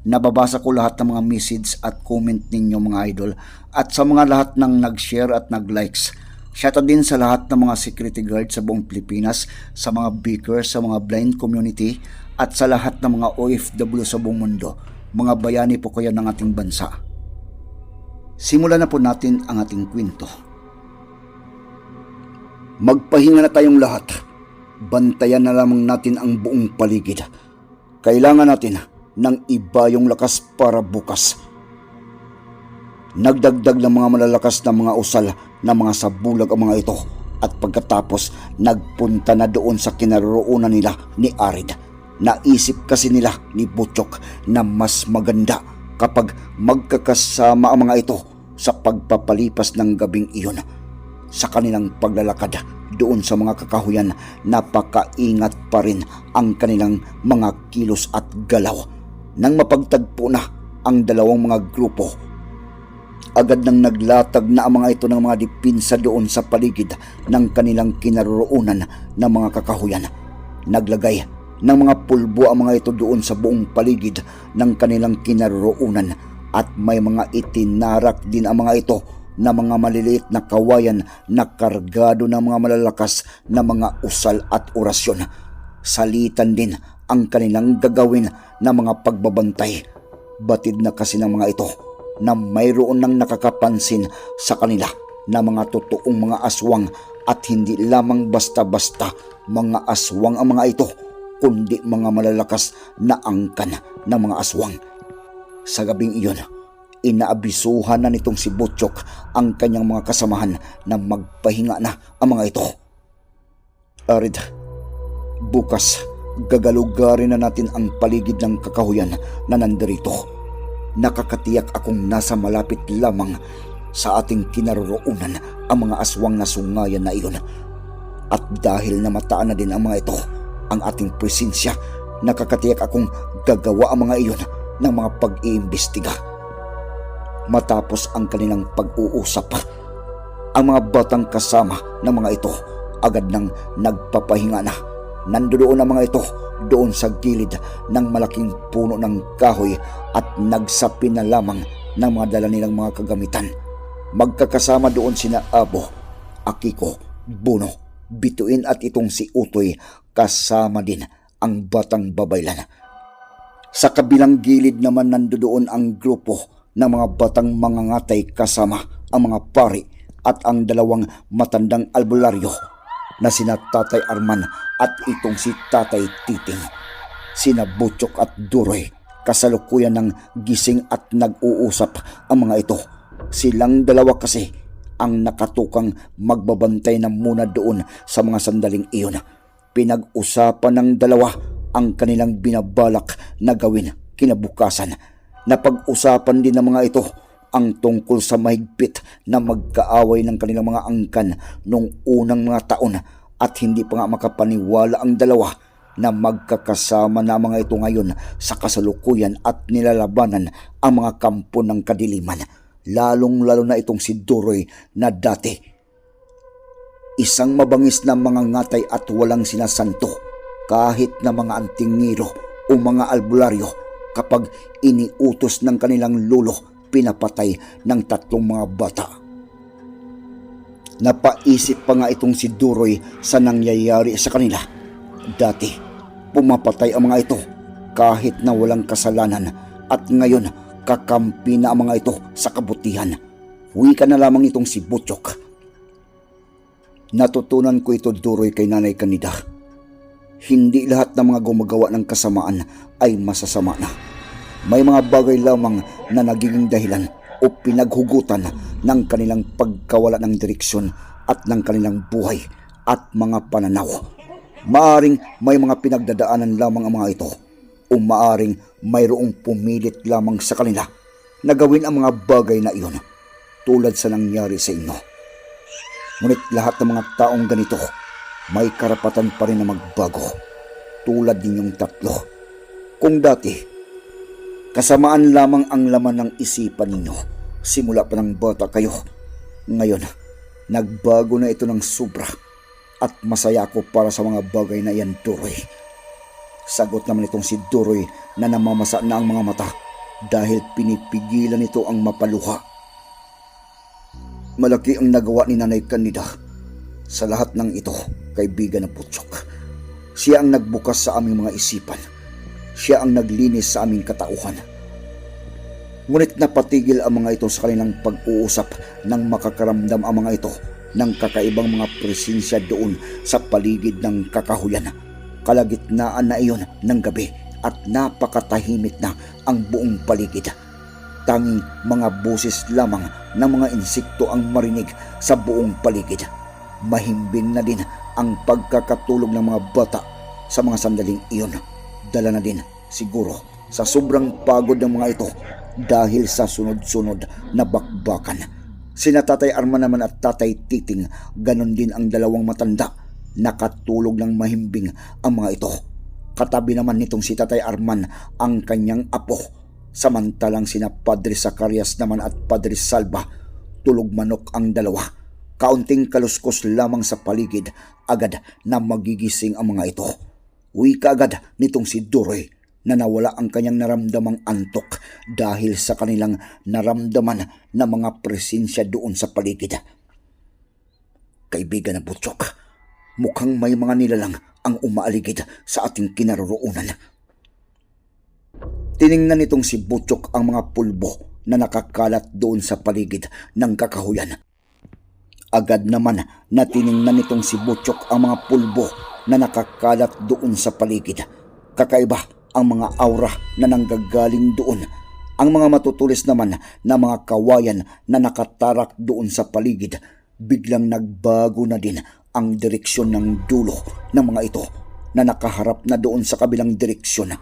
Nababasa ko lahat ng mga message at comment ninyo mga idol at sa mga lahat ng nag-share at nag-likes. Shoutout din sa lahat ng mga security guard sa buong Pilipinas, sa mga beakers, sa mga blind community at sa lahat ng mga OFW sa buong mundo. Mga bayani po kayo ng ating bansa. Simulan na po natin ang ating kwento. Magpahinga na tayong lahat. Bantayan na lamang natin ang buong paligid. Kailangan natin ng iba yung lakas para bukas. Nagdagdag ng mga malalakas na mga usal na mga sabulag ang mga ito at pagkatapos nagpunta na doon sa kinaroroonan nila ni Arid. Naisip kasi nila ni Butchok na mas maganda kapag magkakasama ang mga ito sa pagpapalipas ng gabing iyon. Sa kanilang paglalakad doon sa mga kakahuyan, napakaingat pa rin ang kanilang mga kilos at galaw. Nang mapagtagpo na ang dalawang mga grupo, agad nang naglatag na ang mga ito ng mga dipinsa doon sa paligid ng kanilang kinaroroonan ng mga kakahuyan. Naglagay ng mga pulbo ang mga ito doon sa buong paligid ng kanilang kinaroroonan at may mga itinarak din ang mga ito na mga maliliit na kawayan na kargado ng mga malalakas na mga usal at orasyon. Salitan din ang kanilang gagawin na mga pagbabantay. Batid na kasi ng mga ito na mayroon ng nakakapansin sa kanila na mga totoong mga aswang at hindi lamang basta-basta mga aswang ang mga ito kundi mga malalakas na angkan ng mga aswang. Sa gabing iyon, inaabisuhan na nitong si Butchok ang kanyang mga kasamahan na magpahinga na ang mga ito. Arid, bukas gagalugarin na natin ang paligid ng kakahuyan na nandirito. Nakakatiyak akong nasa malapit lamang sa ating kinaroroonan ang mga aswang na sungayan na iyon. At dahil namataan na din ang mga ito, ang ating presensya, nakakatiyak akong gagawa ang mga iyon ng mga pag-iimbestiga. Matapos ang kanilang pag-uusap, ang mga batang kasama ng mga ito agad nang nagpapahinga na. Nandoon ang mga ito doon sa gilid ng malaking puno ng kahoy at nagsapi na lamang ng mga dala nilang mga kagamitan. Magkakasama doon sina Abo, Akiko, Buno, Bituin at itong si Utoy kasama din ang batang babaylan. Sa kabilang gilid naman nandoon ang grupo ng mga batang mangangatay kasama ang mga pari at ang dalawang matandang albularyo na sina Tatay Arman at itong si Tatay Titing. Sina Butchok at Duroy kasalukuyan ng gising at nag-uusap ang mga ito. Silang dalawa kasi ang nakatukang magbabantay na muna doon sa mga sandaling iyon. Pinag-usapan ng dalawa ang kanilang binabalak na gawin kinabukasan. Napag-usapan din ng mga ito ang tungkol sa mahigpit na magkaaway ng kanilang mga angkan noong unang mga taon at hindi pa nga makapaniwala ang dalawa na magkakasama na mga ito ngayon sa kasalukuyan at nilalabanan ang mga kampo ng kadiliman lalong lalo na itong si Duroy na dati. Isang mabangis na mga ngatay at walang sinasanto kahit na mga antingiro o mga albularyo kapag iniutos ng kanilang lulo pinapatay ng tatlong mga bata. Napaisip pa nga itong si Duroy sa nangyayari sa kanila. Dati, pumapatay ang mga ito kahit na walang kasalanan at ngayon kakampi na ang mga ito sa kabutihan. Huwi ka na lamang itong si Butchok. Natutunan ko ito duroy kay Nanay Kanida. Hindi lahat ng mga gumagawa ng kasamaan ay masasama na. May mga bagay lamang na nagiging dahilan o pinaghugutan ng kanilang pagkawala ng direksyon at ng kanilang buhay at mga pananaw. Maaring may mga pinagdadaanan lamang ang mga ito o maaring mayroong pumilit lamang sa kanila na gawin ang mga bagay na iyon tulad sa nangyari sa inyo. Ngunit lahat ng mga taong ganito may karapatan pa rin na magbago tulad ninyong tatlo. Kung dati, kasamaan lamang ang laman ng isipan ninyo simula pa ng bata kayo. Ngayon, nagbago na ito ng sobra at masaya ako para sa mga bagay na iyan, Duroy. Sagot naman itong si Duroy na namamasa na ang mga mata dahil pinipigilan nito ang mapaluha. Malaki ang nagawa ni Nanay Kanida sa lahat ng ito, kaibigan na Putsok. Siya ang nagbukas sa aming mga isipan. Siya ang naglinis sa aming katauhan. Ngunit napatigil ang mga ito sa kanilang pag-uusap nang makakaramdam ang mga ito ng kakaibang mga presensya doon sa paligid ng kakahuyan. Kalagitnaan na iyon ng gabi at napakatahimik na ang buong paligid. Tanging mga boses lamang ng mga insekto ang marinig sa buong paligid. Mahimbing na din ang pagkakatulog ng mga bata sa mga sandaling iyon. Dala na din siguro sa sobrang pagod ng mga ito dahil sa sunod-sunod na bakbakan. Sina Tatay Arman naman at Tatay Titing, ganon din ang dalawang matanda. Nakatulog ng mahimbing ang mga ito. Katabi naman nitong si Tatay Arman ang kanyang apo. Samantalang sina Padre Zacarias naman at Padre Salva, tulog manok ang dalawa. Kaunting kaluskos lamang sa paligid, agad na magigising ang mga ito. Uwi ka agad nitong si Duroy na nawala ang kanyang naramdamang antok dahil sa kanilang naramdaman na mga presensya doon sa paligid. Kaibigan na Butchok, mukhang may mga nilalang ang umaaligid sa ating kinaroroonan. Tiningnan nitong si Butchok ang mga pulbo na nakakalat doon sa paligid ng kakahuyan. Agad naman na tiningnan nitong si Butchok ang mga pulbo na nakakalat doon sa paligid. Kakaiba ang mga aura na nanggagaling doon. Ang mga matutulis naman na mga kawayan na nakatarak doon sa paligid, biglang nagbago na din ang direksyon ng dulo ng mga ito na nakaharap na doon sa kabilang direksyon.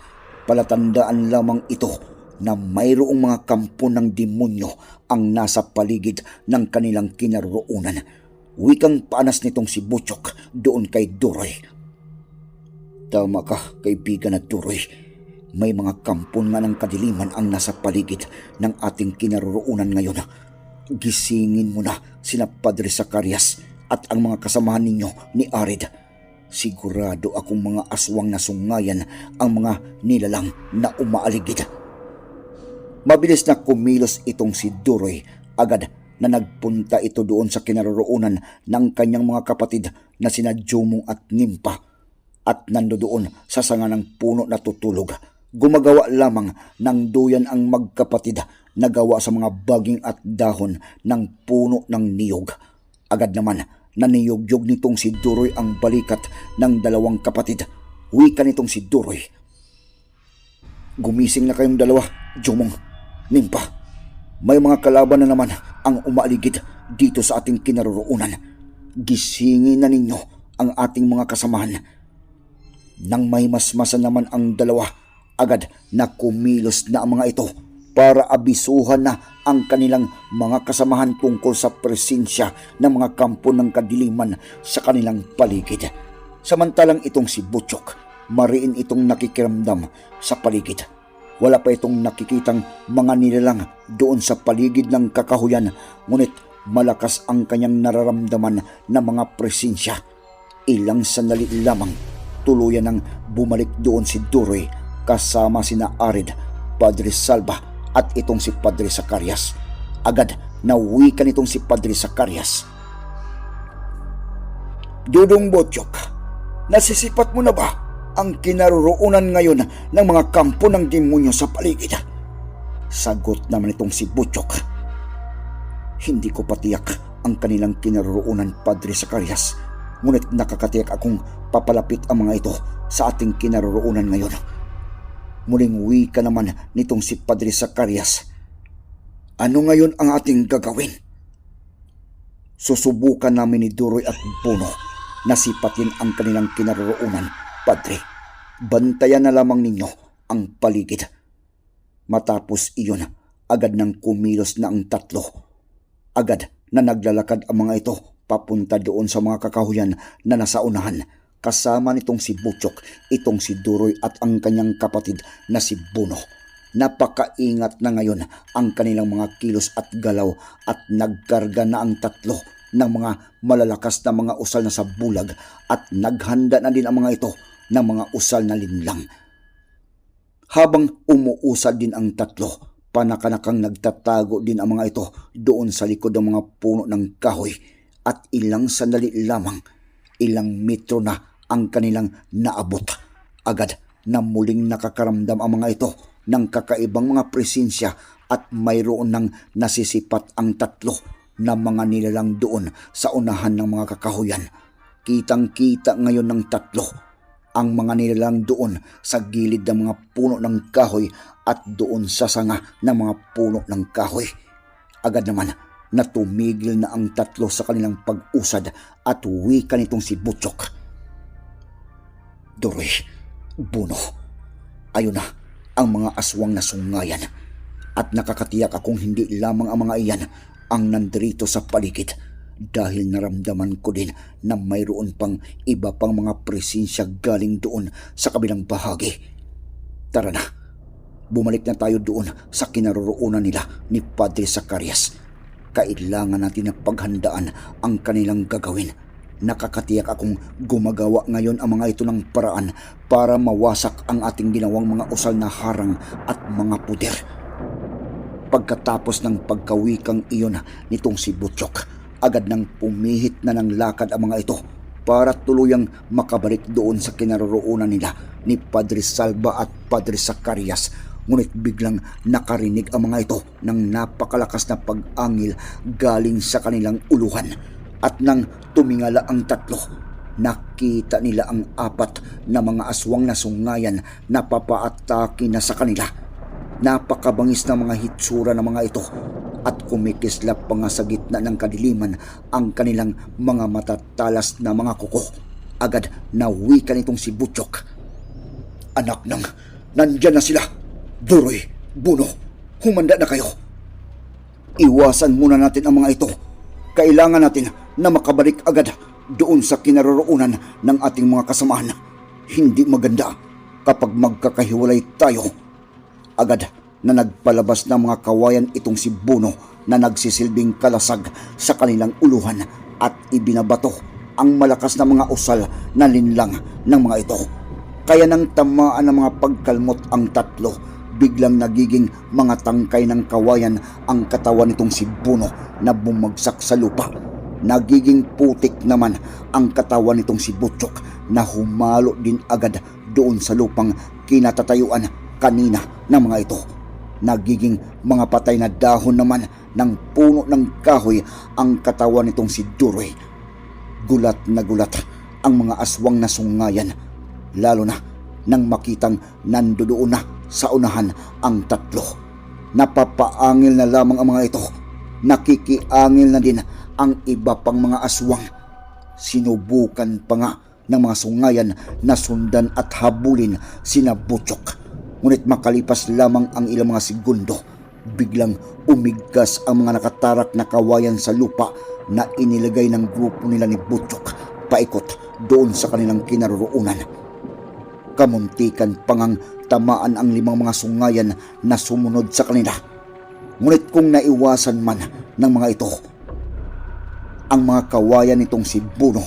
Palatandaan lamang ito na mayroong mga kampo ng demonyo ang nasa paligid ng kanilang kinaroroonan. Wikang paanas nitong si Butchok doon kay Duroy. Tama ka, kaibigan na Duroy. May mga kampon nga ng kadiliman ang nasa paligid ng ating kinaroroonan ngayon. Gisingin mo na sina Padre Zacarias at ang mga kasamahan ninyo ni Arid. Sigurado akong mga aswang na sungayan ang mga nilalang na umaaligid. Mabilis na kumilos itong si Duroy agad na nagpunta ito doon sa kinaroroonan ng kanyang mga kapatid na sina Jumong at Nimpa at nandoon sa sanga ng puno na tutulog. Gumagawa lamang ng duyan ang magkapatid na gawa sa mga baging at dahon ng puno ng niyog. Agad naman na niyog-yog nitong si Duroy ang balikat ng dalawang kapatid. Wika nitong si Duroy. Gumising na kayong dalawa, Jumong, Nimpa. May mga kalaban na naman ang umaaligid dito sa ating kinaroroonan. Gisingin na ninyo ang ating mga kasamahan. Nang may masmasan naman ang dalawa, agad na kumilos na ang mga ito para abisuhan na ang kanilang mga kasamahan tungkol sa presensya ng mga kampo ng kadiliman sa kanilang paligid. Samantalang itong si Butchok, mariin itong nakikiramdam sa paligid. Wala pa itong nakikitang mga nilalang doon sa paligid ng kakahuyan, ngunit malakas ang kanyang nararamdaman na mga presensya. Ilang sandali lamang, tuluyan nang bumalik doon si Duroy kasama sina Arid, Padre Salva at itong si Padre Zacarias. Agad na wika nitong si Padre Zacarias. Dudong Botchok, nasisipat mo na ba ang kinaroroonan ngayon ng mga kampo ng demonyo sa paligid? Sagot naman itong si Butchok. Hindi ko patiyak ang kanilang kinaroroonan, Padre Zacarias Ngunit nakakatiyak akong papalapit ang mga ito sa ating kinaroroonan ngayon. Muling wika naman nitong si Padre Zacarias. Ano ngayon ang ating gagawin? Susubukan namin ni Duroy at Bono na sipatin ang kanilang kinaroroonan, Padre. Bantayan na lamang ninyo ang paligid. Matapos iyon, agad nang kumilos na ang tatlo. Agad na naglalakad ang mga ito papunta doon sa mga kakahuyan na nasa unahan. Kasama nitong si Butchok, itong si Duroy at ang kanyang kapatid na si Bono. Napakaingat na ngayon ang kanilang mga kilos at galaw at nagkarga na ang tatlo ng mga malalakas na mga usal na sa bulag at naghanda na din ang mga ito ng mga usal na linlang. Habang umuusad din ang tatlo, panakanakang nagtatago din ang mga ito doon sa likod ng mga puno ng kahoy at ilang sandali lamang, ilang metro na ang kanilang naabot. Agad na muling nakakaramdam ang mga ito ng kakaibang mga presensya at mayroon ng nasisipat ang tatlo na mga nilalang doon sa unahan ng mga kakahuyan. Kitang-kita ngayon ng tatlo ang mga nilalang doon sa gilid ng mga puno ng kahoy at doon sa sanga ng mga puno ng kahoy. Agad naman na tumigil na ang tatlo sa kanilang pag-usad at wika nitong si Butchok. Doroy, Buno, ayun na ang mga aswang na sungayan at nakakatiyak akong hindi lamang ang mga iyan ang nandirito sa paligid dahil naramdaman ko din na mayroon pang iba pang mga presensya galing doon sa kabilang bahagi. Tara na, bumalik na tayo doon sa kinaroroonan nila ni Padre Zacarias. Kailangan natin na paghandaan ang kanilang gagawin. Nakakatiyak akong gumagawa ngayon ang mga ito ng paraan para mawasak ang ating ginawang mga usal na harang at mga puder. Pagkatapos ng pagkawikang iyon nitong si Butchok, agad nang pumihit na ng lakad ang mga ito para tuluyang makabalik doon sa kinaroroonan nila ni Padre Salva at Padre Zacarias. Ngunit biglang nakarinig ang mga ito ng napakalakas na pag-angil galing sa kanilang uluhan. At nang tumingala ang tatlo, nakita nila ang apat na mga aswang na sungayan na papaatake na sa kanila. Napakabangis na mga hitsura ng mga ito at kumikislap pa nga sa gitna ng kadiliman ang kanilang mga matatalas na mga kuko. Agad na wika nitong si Butchok. Anak nang, nandyan na sila. Duroy, Buno, humanda na kayo. Iwasan muna natin ang mga ito. Kailangan natin na makabalik agad doon sa kinaroroonan ng ating mga kasamahan. Hindi maganda kapag magkakahiwalay tayo agad na nagpalabas ng mga kawayan itong si Buno na nagsisilbing kalasag sa kanilang uluhan at ibinabato ang malakas na mga usal na linlang ng mga ito. Kaya nang tamaan ng mga pagkalmot ang tatlo, biglang nagiging mga tangkay ng kawayan ang katawan nitong si Buno na bumagsak sa lupa. Nagiging putik naman ang katawan nitong si Butchok na humalo din agad doon sa lupang kinatatayuan kanina ng mga ito. Nagiging mga patay na dahon naman ng puno ng kahoy ang katawan nitong si Duroy. Gulat na gulat ang mga aswang na sungayan, lalo na nang makitang nandoon na sa unahan ang tatlo. Napapaangil na lamang ang mga ito. Nakikiangil na din ang iba pang mga aswang. Sinubukan pa nga ng mga sungayan na sundan at habulin sina Butchok. Ngunit makalipas lamang ang ilang mga segundo, biglang umigkas ang mga nakatarak na kawayan sa lupa na inilagay ng grupo nila ni Butchok paikot doon sa kanilang kinaroroonan. Kamuntikan pangang tamaan ang limang mga sungayan na sumunod sa kanila. Ngunit kung naiwasan man ng mga ito, ang mga kawayan nitong si Buno,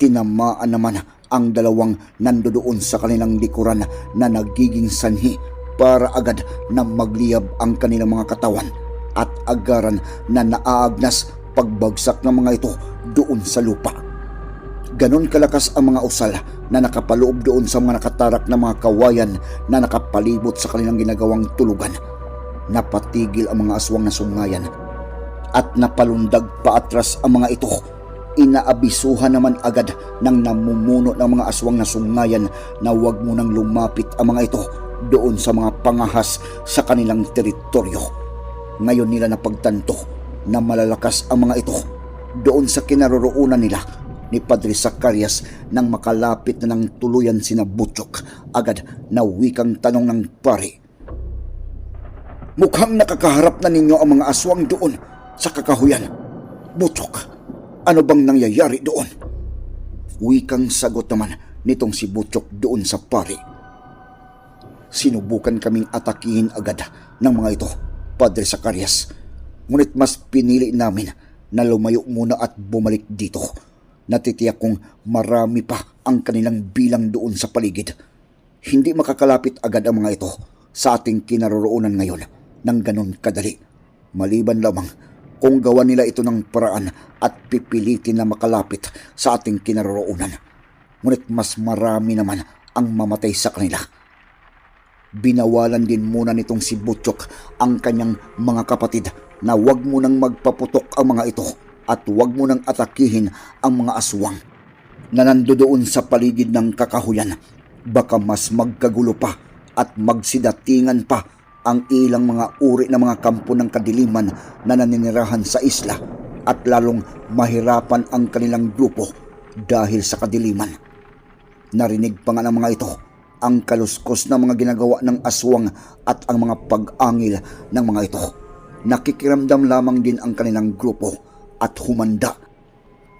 tinamaan naman ang dalawang nandoon sa kanilang likuran na nagiging sanhi para agad na magliyab ang kanilang mga katawan at agaran na naaagnas pagbagsak ng mga ito doon sa lupa. Ganon kalakas ang mga usal na nakapaloob doon sa mga nakatarak na mga kawayan na nakapalibot sa kanilang ginagawang tulugan. Napatigil ang mga aswang na sungayan at napalundag paatras ang mga ito Inaabisuhan naman agad ng namumuno ng mga aswang na sungayan na huwag mo nang lumapit ang mga ito doon sa mga pangahas sa kanilang teritoryo. Ngayon nila napagtanto na malalakas ang mga ito doon sa kinaroroonan nila ni Padre Zacarias nang makalapit na ng tuluyan sina Butchok agad na wikang tanong ng pare. Mukhang nakakaharap na ninyo ang mga aswang doon sa kakahuyan. Butchok, ano bang nangyayari doon? Wikang sagot naman nitong si Butchok doon sa pare. Sinubukan kaming atakihin agad ng mga ito, Padre Zacarias. Ngunit mas pinili namin na lumayo muna at bumalik dito. Natitiyak kong marami pa ang kanilang bilang doon sa paligid. Hindi makakalapit agad ang mga ito sa ating kinaroroonan ngayon ng ganon kadali. Maliban lamang kung gawa nila ito ng paraan at pipilitin na makalapit sa ating kinaroroonan. Ngunit mas marami naman ang mamatay sa kanila. Binawalan din muna nitong si Butchok ang kanyang mga kapatid na huwag mo nang magpaputok ang mga ito at huwag mo nang atakihin ang mga aswang na nandoon sa paligid ng kakahuyan. Baka mas magkagulo pa at magsidatingan pa ang ilang mga uri ng mga kampo ng kadiliman na naninirahan sa isla at lalong mahirapan ang kanilang grupo dahil sa kadiliman. Narinig pa nga ng mga ito ang kaluskos na mga ginagawa ng aswang at ang mga pag-angil ng mga ito. Nakikiramdam lamang din ang kanilang grupo at humanda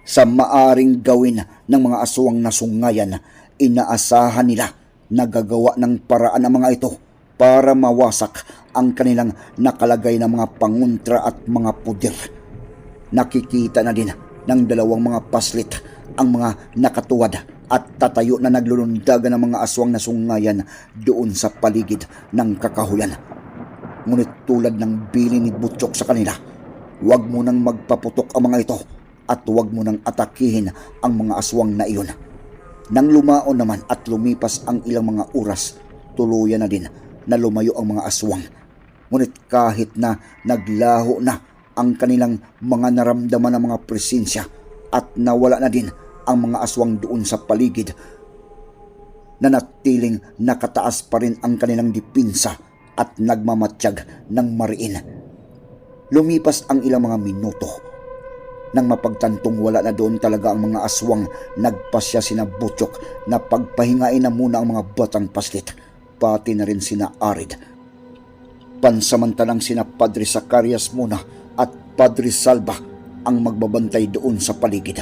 sa maaring gawin ng mga aswang na sungayan. Inaasahan nila na gagawa ng paraan ang mga ito para mawasak ang kanilang nakalagay na mga panguntra at mga pudir. Nakikita na din ng dalawang mga paslit ang mga nakatuwad at tatayo na naglulundagan ng mga aswang na sungayan doon sa paligid ng kakahuyan. Ngunit tulad ng bili ni Butchok sa kanila, huwag mo nang magpaputok ang mga ito at huwag mo nang atakihin ang mga aswang na iyon. Nang lumaon naman at lumipas ang ilang mga oras, tuluyan na din na lumayo ang mga aswang. Ngunit kahit na naglaho na ang kanilang mga naramdaman ng mga presensya at nawala na din ang mga aswang doon sa paligid, nanatiling nakataas pa rin ang kanilang dipinsa at nagmamatsyag ng mariin. Lumipas ang ilang mga minuto. Nang mapagtantong wala na doon talaga ang mga aswang, nagpasya sina Butchok na pagpahingain na muna ang mga batang paslit, pati na rin sina Arid. Pansamantalang sina Padre Zacarias muna at Padre Salva ang magbabantay doon sa paligid.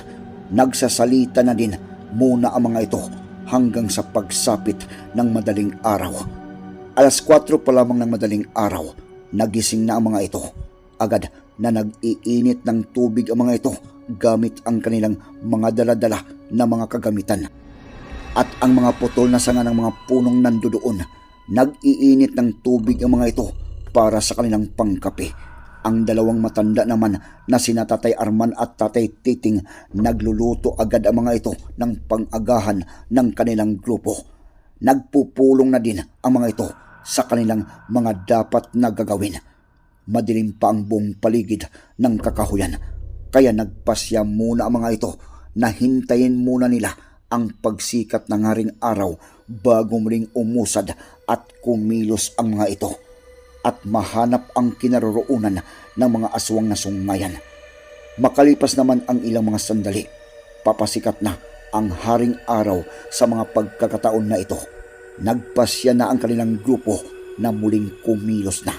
Nagsasalita na din muna ang mga ito hanggang sa pagsapit ng madaling araw. Alas 4 pa lamang ng madaling araw, nagising na ang mga ito. Agad na nag-iinit ng tubig ang mga ito gamit ang kanilang mga daladala na mga kagamitan. At ang mga putol na sanga ng mga punong nandoon, nag-iinit ng tubig ang mga ito para sa kanilang pangkape. Ang dalawang matanda naman na sina Tatay Arman at Tatay Titing nagluluto agad ang mga ito ng pang-agahan ng kanilang grupo. Nagpupulong na din ang mga ito sa kanilang mga dapat na gagawin. Madilim pa ang buong paligid ng kakahuyan. Kaya nagpasya muna ang mga ito na hintayin muna nila ang pagsikat ng haring araw bago muling umusad at kumilos ang mga ito at mahanap ang kinaroroonan ng mga aswang na sungayan. Makalipas naman ang ilang mga sandali, papasikat na ang haring araw sa mga pagkakataon na ito. Nagpasya na ang kanilang grupo na muling kumilos na.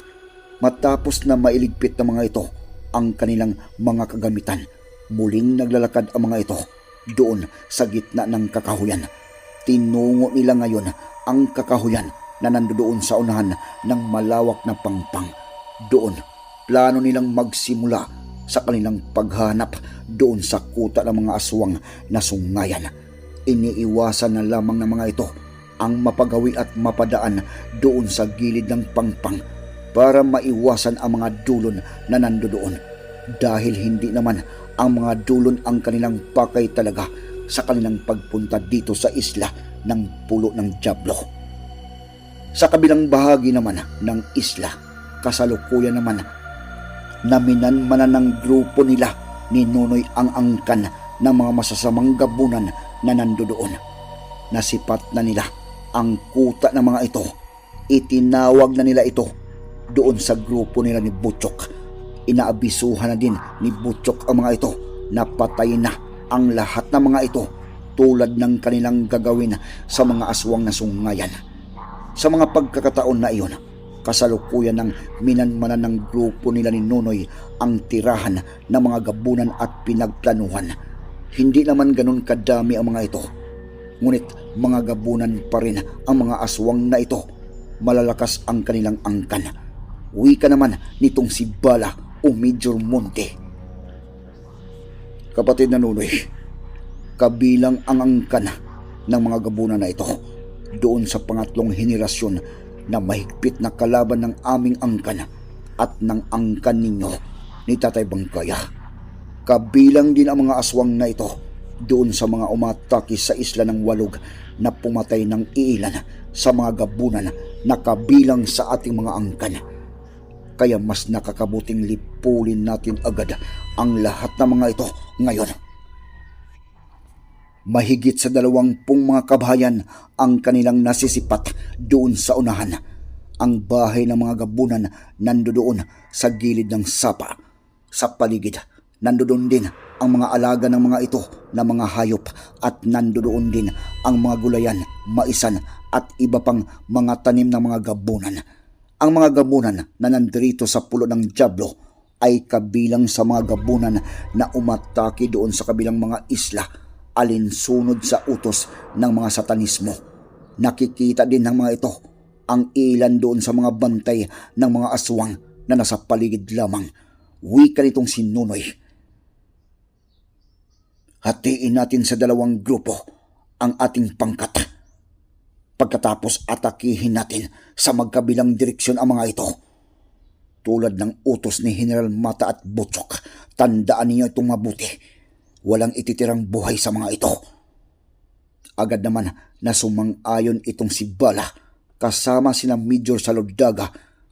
Matapos na mailigpit ng mga ito ang kanilang mga kagamitan, muling naglalakad ang mga ito doon sa gitna ng kakahuyan. Tinungo nila ngayon ang kakahuyan na nandoon sa unahan ng malawak na pangpang. Doon, plano nilang magsimula sa kanilang paghanap doon sa kuta ng mga aswang na sungayan. Iniiwasan na lamang ng mga ito ang mapagawi at mapadaan doon sa gilid ng pangpang para maiwasan ang mga dulon na nandoon dahil hindi naman ang mga dulon ang kanilang pakay talaga sa kanilang pagpunta dito sa isla ng pulo ng Diablo. Sa kabilang bahagi naman ng isla, kasalukuyan naman naminanmanan ng grupo nila ni Nunoy ang angkan ng mga masasamang gabunan na nandoon. Nasipat na nila ang kuta ng mga ito. Itinawag na nila ito doon sa grupo nila ni Butchok. Inaabisuhan na din ni Butchok ang mga ito na patayin na ang lahat ng mga ito tulad ng kanilang gagawin sa mga aswang na sungayan. Sa mga pagkakataon na iyon, kasalukuyan ng minanmanan ng grupo nila ni Nonoy ang tirahan ng mga gabunan at pinagplanuhan. Hindi naman ganun kadami ang mga ito. Ngunit mga gabunan pa rin ang mga aswang na ito. Malalakas ang kanilang angkan. Wika naman nitong si Bala o Major Monte. Kapatid na Nunoy, kabilang ang angkan ng mga gabunan na ito doon sa pangatlong henerasyon na mahigpit na kalaban ng aming angkan at ng angkan ninyo ni Tatay Bangkaya. Kabilang din ang mga aswang na ito doon sa mga umatake sa isla ng Walog na pumatay ng iilan sa mga gabunan na kabilang sa ating mga angkan. Kaya mas nakakabuting lipulin natin agad ang lahat ng mga ito ngayon. Mahigit sa dalawampung mga kabahayan ang kanilang nasisipat doon sa unahan. Ang bahay ng mga gabunan nandoon sa gilid ng sapa. Sa paligid, nandoon din ang mga alaga ng mga ito na mga hayop at nandoon din ang mga gulayan, maisan at iba pang mga tanim ng mga gabunan. Ang mga gabunan na nandirito sa pulo ng Diablo ay kabilang sa mga gabunan na umatake doon sa kabilang mga isla alinsunod sa utos ng mga satanismo. Nakikita din ng mga ito ang ilan doon sa mga bantay ng mga aswang na nasa paligid lamang. Wika nitong si Nunoy. Hatiin natin sa dalawang grupo ang ating pangkat. Pagkatapos atakihin natin sa magkabilang direksyon ang mga ito. Tulad ng utos ni General Mata at Butchok, tandaan niyo itong mabuti walang ititirang buhay sa mga ito. Agad naman na sumang-ayon itong si Bala kasama sina Major Saloddaga,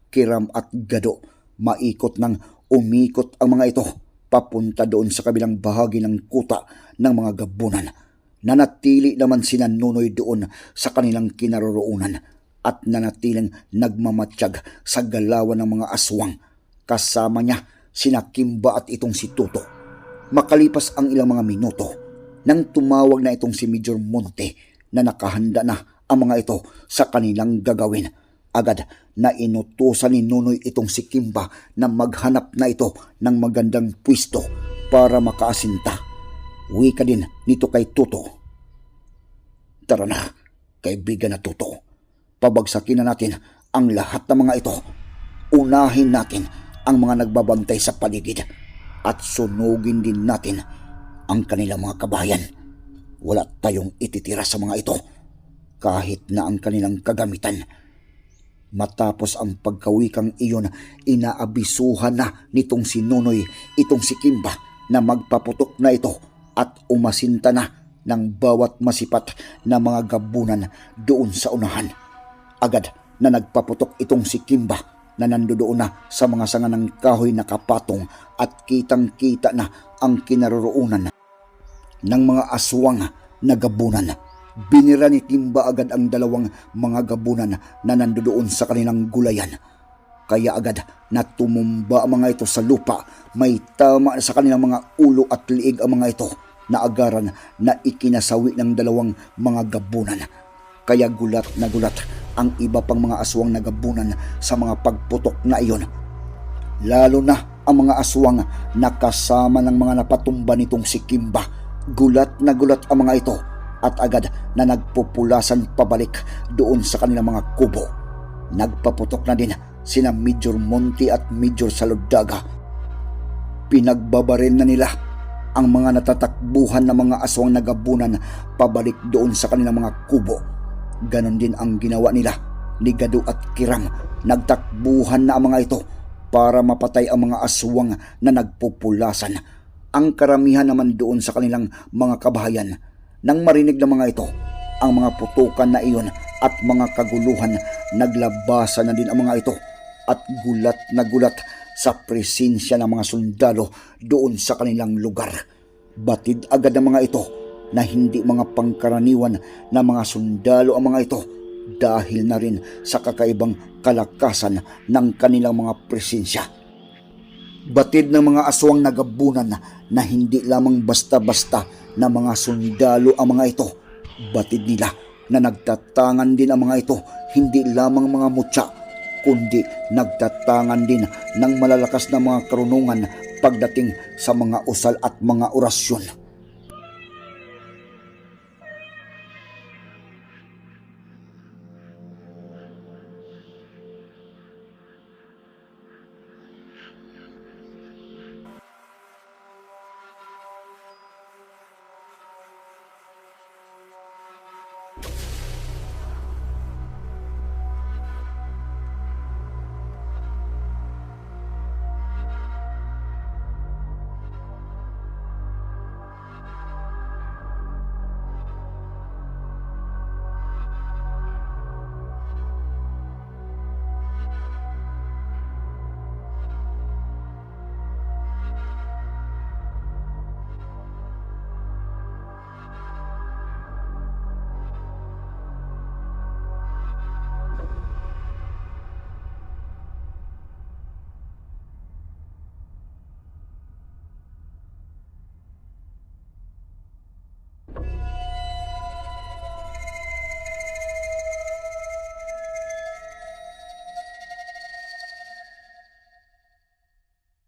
Kiram at Gado. Maikot nang umikot ang mga ito papunta doon sa kabilang bahagi ng kuta ng mga gabunan. Nanatili naman sina Nunoy doon sa kanilang kinaroroonan at nanatiling nagmamatsyag sa galawan ng mga aswang. Kasama niya sina Kimba at itong si Tuto. Makalipas ang ilang mga minuto, nang tumawag na itong si Major Monte na nakahanda na ang mga ito sa kanilang gagawin. Agad na inutusan ni Nunoy itong si Kimba na maghanap na ito ng magandang pwisto para makaasinta. Uwi ka din nito kay Tuto. Tara na, kaibigan na Tuto. Pabagsakin na natin ang lahat ng mga ito. Unahin natin ang mga nagbabantay sa paligid at sunugin din natin ang kanilang mga kabayan. Wala tayong ititira sa mga ito kahit na ang kanilang kagamitan. Matapos ang pagkawikang iyon, inaabisuhan na nitong si Nonoy itong si Kimba na magpaputok na ito at umasinta na ng bawat masipat na mga gabunan doon sa unahan. Agad na nagpaputok itong si Kimba na nandoon na sa mga sanga ng kahoy na kapatong at kitang-kita na ang kinaroroonan ng mga aswang na gabunan. Binira ni Timba agad ang dalawang mga gabunan na nandoon sa kanilang gulayan. Kaya agad na tumumba ang mga ito sa lupa. May tama sa kanilang mga ulo at liig ang mga ito na agaran na ikinasawi ng dalawang mga gabunan. Kaya gulat na gulat ang iba pang mga aswang na gabunan sa mga pagputok na iyon. Lalo na ang mga aswang na kasama ng mga napatumba nitong si Kimba. Gulat na gulat ang mga ito at agad na nagpupulasan pabalik doon sa kanilang mga kubo. Nagpaputok na din sina Major Monty at Major Saluddaga. Pinagbabaril na nila ang mga natatakbuhan ng mga aswang na gabunan pabalik doon sa kanilang mga kubo. Ganon din ang ginawa nila ni Gado at Kiram. Nagtakbuhan na ang mga ito para mapatay ang mga aswang na nagpupulasan. Ang karamihan naman doon sa kanilang mga kabahayan nang marinig ng mga ito ang mga putukan na iyon at mga kaguluhan naglabasan na din ang mga ito at gulat na gulat sa presensya ng mga sundalo doon sa kanilang lugar. Batid agad ng mga ito na hindi mga pangkaraniwan na mga sundalo ang mga ito dahil na rin sa kakaibang kalakasan ng kanilang mga presensya. Batid ng mga aswang nagabunan na hindi lamang basta-basta na mga sundalo ang mga ito. Batid nila na nagtatangan din ang mga ito hindi lamang mga mutya kundi nagtatangan din ng malalakas na mga karunungan pagdating sa mga usal at mga orasyon.